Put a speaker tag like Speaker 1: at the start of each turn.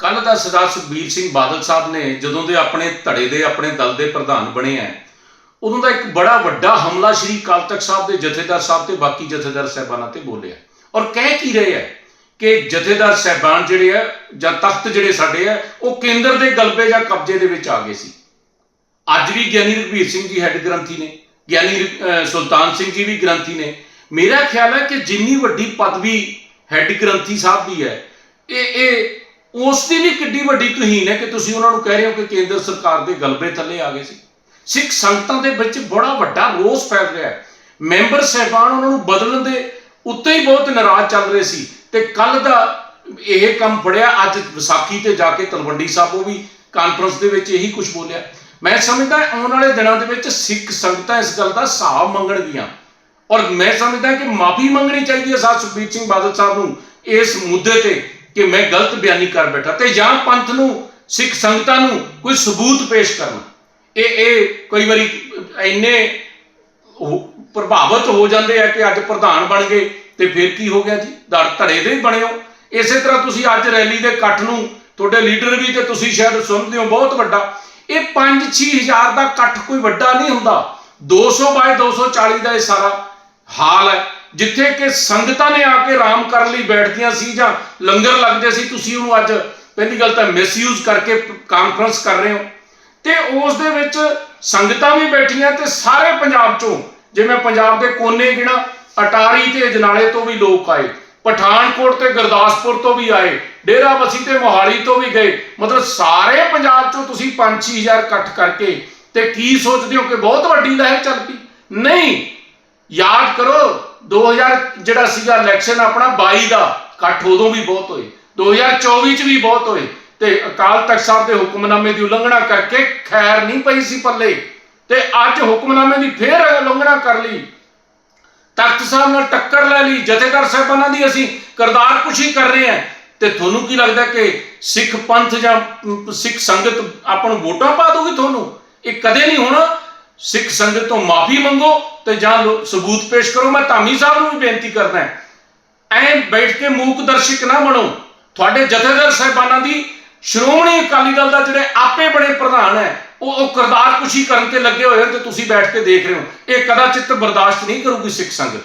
Speaker 1: ਕੱਲ ਦਾ ਸਰਦਾਰ ਸੁਖਬੀਰ ਸਿੰਘ ਬਾਦਲ ਸਾਹਿਬ ਨੇ ਜਦੋਂ ਦੇ ਆਪਣੇ ਧੜੇ ਦੇ, ਆਪਣੇ ਦਲ ਦੇ ਪ੍ਰਧਾਨ ਬਣੇ ਆ ਉਦੋਂ ਦਾ ਇੱਕ ਬੜਾ ਵੱਡਾ ਹਮਲਾ ਸ਼੍ਰੀ ਅਕਾਲ ਤਖਤ ਸਾਹਿਬ ਦੇ ਜਥੇਦਾਰ ਸਾਹਿਬ ਤੇ ਬਾਕੀ ਜਥੇਦਾਰ ਸਾਹਿਬਾਨਾਂ ਤੇ ਬੋਲਿਆ। ਔਰ ਕਹਿ ਕੀ ਰਹੇ ਆ ਕਿ ਜਥੇਦਾਰ ਸਾਹਿਬਾਨ ਜਿਹੜੇ ਆ ਜਾਂ ਤਖਤ ਜਿਹੜੇ ਸਾਡੇ ਆ ਉਹ ਕੇਂਦਰ ਦੇ ਗਲਬੇ ਜਾਂ ਕਬਜ਼ੇ ਦੇ ਵਿੱਚ ਆ ਗਏ ਸੀ। ਅੱਜ ਵੀ ਗਿਆਨੀ ਰਘਬੀਰ ਸਿੰਘ ਜੀ ਹੈੱਡ ਗ੍ਰੰਥੀ ਨੇ, ਗਿਆਨੀ ਸੁਲਤਾਨ ਸਿੰਘ ਜੀ ਵੀ ਗ੍ਰੰਥੀ ਨੇ। ਮੇਰਾ ਖਿਆਲ ਹੈ ਕਿ ਜਿੰਨੀ ਵੱਡੀ ਪਦਵੀ ਹੈੱਡ ਗ੍ਰੰਥੀ ਸਾਹਿਬ ਦੀ ਹੈ ਇਹ ਇਹ ਉਸ ਦੀ ਵੀ ਕਿੱਡੀ ਵੱਡੀ ਤੁਹੀਨ ਹੈ ਕਿ ਤੁਸੀਂ ਉਹਨਾਂ ਨੂੰ ਕਹਿ ਰਹੇ ਹੋ ਕਿ ਕੇਂਦਰ ਸਰਕਾਰ ਦੇ ਗਲਬੇ ਥੱਲੇ ਆ ਗਏ ਸੀ। ਸਿੱਖ ਸੰਗਤਾਂ ਦੇ ਵਿੱਚ ਬੜਾ ਵੱਡਾ ਰੋਸ ਫੈਲ ਰਿਹਾ ਹੈ। ਮੈਂਬਰ ਸਹਿਬਾਨ ਉਹਨਾਂ ਨੂੰ ਬਦਲਣ ਦੇ ਉੱਤੇ ਹੀ ਬਹੁਤ ਨਾਰਾਜ਼ ਚੱਲ ਰਹੇ ਸੀ ਤੇ ਕੱਲ ਦਾ ਇਹ ਕੰਮ ਫੜਿਆ, ਅੱਜ ਵਿਸਾਖੀ ਤੇ ਜਾ ਕੇ ਤਲਵੰਡੀ ਸਾਹਿਬ ਉਹ ਵੀ ਕਾਨਫਰੰਸ ਦੇ ਵਿੱਚ ਇਹੀ ਕੁਝ ਬੋਲਿਆ। ਮੈਂ ਸਮਝਦਾ ਆਉਣ ਵਾਲੇ ਦਿਨਾਂ ਦੇ ਵਿੱਚ ਸਿੱਖ ਸੰਗਤਾਂ ਇਸ ਗੱਲ ਦਾ ਹਿਸਾਬ ਮੰਗਣਗੀਆਂ। ਔਰ ਮੈਂ ਸਮਝਦਾ ਕਿ ਮਾਫੀ ਮੰਗਣੀ ਚਾਹੀਦੀ ਹੈ ਸਾਧ ਸੁਖਬੀਰ ਸਿੰਘ ਬਾਦਲ ਸਾਹਿਬ ਨੂੰ ਇਸ ਮੁੱਦੇ ਤੇ। ਕਿ ਮੈਂ ਗਲਤ ਬਿਆਨੀ ਕਰ ਬੈਠਾ ਤੇ ਜਾਂ ਪੰਥ ਨੂੰ, ਸਿੱਖ ਸੰਗਤਾਂ ਨੂੰ ਕੋਈ ਸਬੂਤ ਪੇਸ਼ ਕਰਨਾ। ਇਹ ਇਹ ਕਈ ਵਾਰੀ ਇੰਨੇ ਪ੍ਰਭਾਵਿਤ ਹੋ ਜਾਂਦੇ ਆ ਕਿ ਅੱਜ ਪ੍ਰਧਾਨ ਬਣ ਗਏ ਤੇ ਫਿਰ ਕੀ ਹੋ ਗਿਆ ਜੀ? ਧੜ ਧੜੇ ਦੇ ਹੀ ਬਣੇ ਹੋ ਇਸੇ ਤਰ੍ਹਾਂ ਤੁਸੀਂ ਅੱਜ ਰੈਲੀ ਦੇ ਇਕੱਠ ਨੂੰ, ਤੁਹਾਡੇ ਲੀਡਰ ਵੀ ਤੇ ਤੁਸੀਂ ਸ਼ਾਇਦ ਸੁਣਦੇ ਹੋ, ਬਹੁਤ ਵੱਡਾ। ਇਹ 5-6000 ਦਾ ਇਕੱਠ ਕੋਈ ਵੱਡਾ ਨਹੀਂ ਹੁੰਦਾ। 200 ਬਾਏ 240 ਦਾ ਇਹ ਸਾਰਾ ਹਾਲ ਹੈ। ਜਿੱਥੇ ਕਿ ਸੰਗਤਾਂ ਨੇ ਆ ਕੇ ਆਰਾਮ ਕਰਨ ਲਈ ਬੈਠਦੀਆਂ ਸੀ ਜਾਂ ਲੰਗਰ ਲੱਗਦੇ ਸੀ, ਤੁਸੀਂ ਉਹਨੂੰ ਅੱਜ ਪਹਿਲੀ ਗੱਲ ਤਾਂ ਮਿਸਯੂਜ਼ ਕਰਕੇ ਕਾਨਫਰੰਸ ਕਰ ਰਹੇ ਹੋ। ਤੇ ਉਸ ਦੇ ਵਿੱਚ ਸੰਗਤਾਂ ਵੀ ਬੈਠੀਆਂ ਤੇ ਸਾਰੇ ਪੰਜਾਬ ਚੋਂ, ਜਿਵੇਂ ਪੰਜਾਬ ਦੇ ਕੋਨੇ ਗਿਣਾ, ਅਟਾਰੀ ਤੇ ਅਜਨਾਲੇ ਤੋਂ ਵੀ ਲੋਕ ਆਏ, ਪਠਾਨਕੋਟ ਤੇ ਗੁਰਦਾਸਪੁਰ ਤੋਂ ਵੀ ਆਏ ਡੇਰਾ ਬਸੀ ਤੇ ਮੋਹਾਲੀ ਤੋਂ ਵੀ ਗਏ। ਮਤਲਬ ਸਾਰੇ ਪੰਜਾਬ ਚੋਂ ਤੁਸੀਂ 5-6000 ਇਕੱਠ ਕਰਕੇ ਤੇ ਕੀ ਸੋਚਦੇ ਹੋ ਕਿ ਬਹੁਤ ਵੱਡੀ ਲਹਿਰ ਚੱਲ ਪਈ? ਨਹੀਂ। ਯਾਦ ਕਰੋ 2000 ਜਿਹੜਾ ਸੀਗਾ ਇਲੈਕਸ਼ਨ ਆਪਣਾ 22 ਦਾ ਇਕੱਠ ਉਦੋਂ ਵੀ ਬਹੁਤ ਹੋਏ। 2024 ਚ ਵੀ ਬਹੁਤ ਹੋਏ ਤੇ ਅਕਾਲ ਤਖਤ ਸਾਹਿਬ ਦੇ ਹੁਕਮਨਾਮੇ ਦੀ ਉਲੰਘਣਾ ਕਰਕੇ ਖੈਰ ਨਹੀਂ ਪਈ ਸੀ ਪੱਲੇ। ਤੇ ਅੱਜ ਹੁਕਮਨਾਮੇ ਦੀ ਫੇਰ ਉਲੰਘਣਾ ਕਰ ਲਈ। ਤਖਤ ਸਾਹਿਬ ਨਾਲ ਟੱਕਰ ਲੈ ਲਈ। ਜਥੇਦਾਰ ਸਾਹਿਬਾਨਾਂ ਦੀ ਅਸੀਂ ਕਰਤਾਰ ਕੁਸ਼ੀ ਕਰ ਰਹੇ ਹਾਂ। ਤੇ ਤੁਹਾਨੂੰ ਕੀ ਲੱਗਦਾ ਕਿ ਸਿੱਖ ਪੰਥ ਜਾਂ ਸਿੱਖ ਸੰਗਤ ਆਪਾਂ ਨੂੰ ਵੋਟਾਂ ਪਾ ਦੂਗੀ ਤੁਹਾਨੂੰ? ਇਹ ਕਦੇ ਨਹੀਂ ਹੋਣਾ। ਸਿੱਖ ਸੰਗਤ ਤੋਂ ਮਾਫੀ ਮੰਗੋ ਤੇ ਜਾਂ ਸਬੂਤ ਪੇਸ਼ ਕਰੋ, ਮੈਂ ਧਾਮੀ ਸਾਹਿਬ ਨੂੰ ਵੀ ਬੇਨਤੀ ਕਰਦਾ ਹਾਂ। ਐਂ ਬੈਠ ਕੇ ਮੂਕ ਦਰਸ਼ਕ ਨਾ ਬਣੋ। ਤੁਹਾਡੇ ਜਥੇਦਾਰ ਸਾਹਿਬਾਨਾਂ ਦੀ ਸ਼੍ਰੋਮਣੀ ਅਕਾਲੀ ਦਲ ਦਾ ਜਿਹੜੇ ਆਪੇ ਬੜੇ ਪ੍ਰਧਾਨ ਹੈ, ਉਹ ਉਹ ਕਰਤਾਰ ਕੁਸ਼ੀ ਕਰਨ ਤੇ ਲੱਗੇ ਹੋਏ ਹਨ ਤੇ ਤੁਸੀਂ ਬੈਠ ਕੇ ਦੇਖ ਰਹੇ ਹੋ। ਇਹ ਕਦਾਚਿਤ ਬਰਦਾਸ਼ਤ ਨਹੀਂ ਕਰੂਗੀ ਸਿੱਖ ਸੰਗਤ।